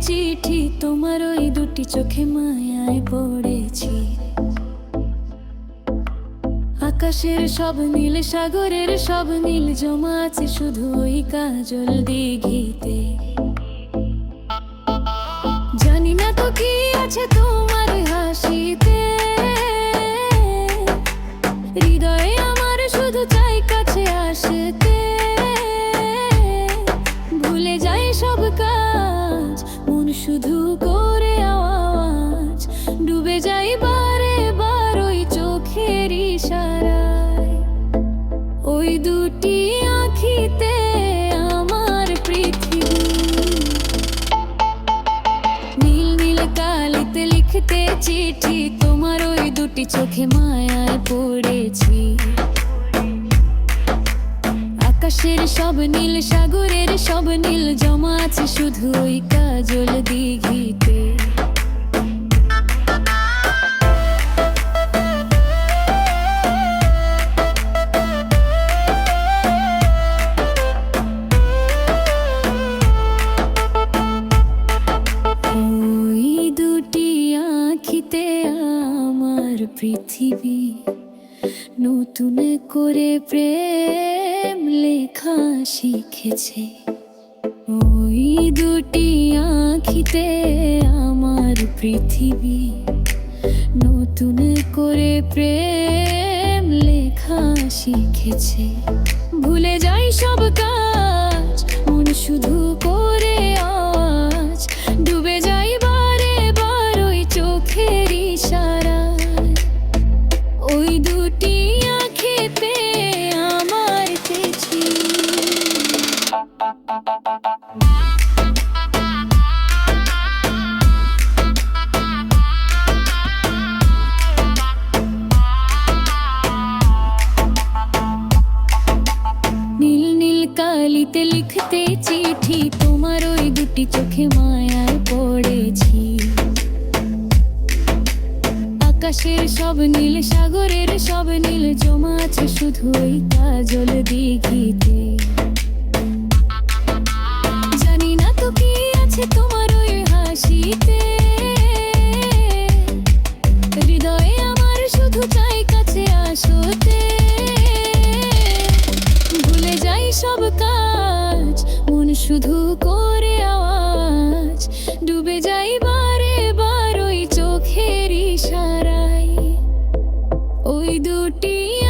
চিঠি তোমার ওই দুটি চোখে মায়ায় পড়েছি। আকাশের সব নীল, সাগরের সব নীল, জমা আছে শুধু ওই কাজল দিঘিতে। জানি না তো কি আছে তোমার হাসিতে। হৃদয়ে আমার শুধু চাই কাছে আসতে। ভুলে যাই সব কাজ। মন শুধু করে আওয়াজ। ডুবে যাই বারে বার ওই চোখের ইশারায়। ওই দুটি আখিতে আমার পৃথিবী। নীল নীল কালিতে লিখতে চিঠি। তোমার ওই দুটি চোখে মায়ায় পড়েছি। আকাশের সব নীল, সাগরের সব নীল, জমা আছে শুধু ওই কাজল দিঘিতে। আমার পৃথিবী নতুন করে প্রেম লেখা শিখেছে। ওই দুটি আঁখিতে আমার পৃথিবী। নতুন করে প্রেম লেখা শিখেছে। ভুলে যাই সব কাজ লিখতে চিঠি, তোমার ওই দুটি চোখে মায়ায় পড়েছি। আকাশের সব নীল, সাগরের সব নীল, জমা আছে শুধু ওই কাজল দিঘিতে। ডুবে যাই বারে বার ওই চোখের ইশারায়। ওই দুটি